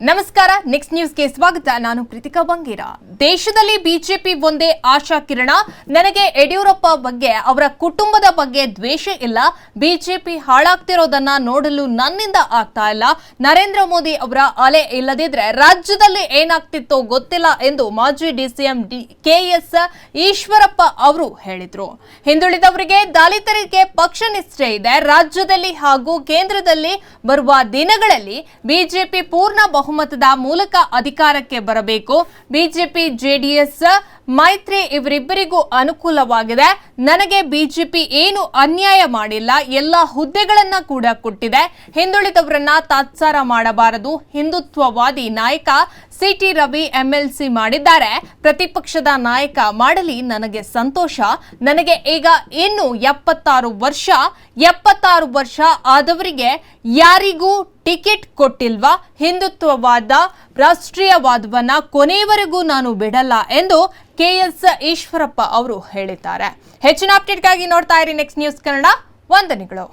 ನಮಸ್ಕಾರ ನೆಕ್ಸ್ಟ್ ನ್ಯೂಸ್ಗೆ ಸ್ವಾಗತ. ನಾನು ಕೃತಿಕಾ ಬಂಗೇರ. ದೇಶದಲ್ಲಿ ಬಿಜೆಪಿ ಒಂದೇ ಆಶಾ ಕಿರಣ. ನನಗೆ ಯಡಿಯೂರಪ್ಪ ಬಗ್ಗೆ, ಅವರ ಕುಟುಂಬದ ಬಗ್ಗೆ ದ್ವೇಷ ಇಲ್ಲ. ಬಿಜೆಪಿ ಹಾಳಾಗ್ತಿರೋದನ್ನ ನೋಡಲು ನನ್ನಿಂದ ಆಗ್ತಾ ಇಲ್ಲ. ನರೇಂದ್ರ ಮೋದಿ ಅವರ ಅಲೆ ಇಲ್ಲದಿದ್ರೆ ರಾಜ್ಯದಲ್ಲಿ ಏನಾಗ್ತಿತ್ತೋ ಗೊತ್ತಿಲ್ಲ ಎಂದು ಮಾಜಿ ಡಿಸಿಎಂ ಡಿ ಕೆಎಸ್ ಈಶ್ವರಪ್ಪ ಅವರು ಹೇಳಿದ್ರು. ಹಿಂದುಳಿದವರಿಗೆ ದಲಿತರಿಗೆ ಪಕ್ಷ ನಿಷ್ಠೆ ಇದೆ. ರಾಜ್ಯದಲ್ಲಿ ಹಾಗೂ ಕೇಂದ್ರದಲ್ಲಿ ಬರುವ ದಿನಗಳಲ್ಲಿ ಬಿಜೆಪಿ ಪೂರ್ಣ ಬಹುಮತದ ಮೂಲಕ ಅಧಿಕಾರಕ್ಕೆ ಬರಬೇಕು. ಬಿಜೆಪಿ, ಜೆಡಿಎಸ್, ಮೈತ್ರಿ ಇವರಿಬ್ಬರಿಗೂ ಅನುಕೂಲವಾಗಿದೆ. ನನಗೆ ಬಿಜೆಪಿ ಏನು ಅನ್ಯಾಯ ಮಾಡಿಲ್ಲ, ಎಲ್ಲ ಹುದ್ದೆಗಳನ್ನ ಕೂಡ ಕೊಟ್ಟಿದೆ. ಹಿಂದುಳಿದವರನ್ನ ತಾತ್ಸಾರ ಮಾಡಬಾರದು. ಹಿಂದುತ್ವವಾದಿ ನಾಯಕ ಸಿಟಿ ರವಿ ಎಂಎಲ್ಸಿ ಮಾಡಿದ್ದಾರೆ. ಪ್ರತಿಪಕ್ಷದ ನಾಯಕ ಮಾಡಲಿ ನನಗೆ ಸಂತೋಷ. ನನಗೆ ಈಗ ಇನ್ನು ಎಪ್ಪತ್ತಾರು ವರ್ಷ. ಎಪ್ಪತ್ತಾರು ವರ್ಷ ಆದವರಿಗೆ ಯಾರಿಗೂ ಟಿಕೆಟ್ ಕೊಟ್ಟಿಲ್ವಾ? ಹಿಂದುತ್ವವಾದ, ರಾಷ್ಟ್ರೀಯವಾದವನ್ನ ಕೊನೆಯವರೆಗೂ ನಾನು ಬಿಡಲ್ಲ ಎಂದು ಕೆಎಸ್ ಈಶ್ವರಪ್ಪ ಅವರು ಹೇಳಿದ್ದಾರೆ. ಹೆಚ್ಚಿನ ಅಪ್ಡೇಟ್ಗಾಗಿ ನೋಡ್ತಾ ಇರಿ ನೆಕ್ಸ್ಟ್ ನ್ಯೂಸ್ ಕನ್ನಡ ವಂದನೆಗಳು.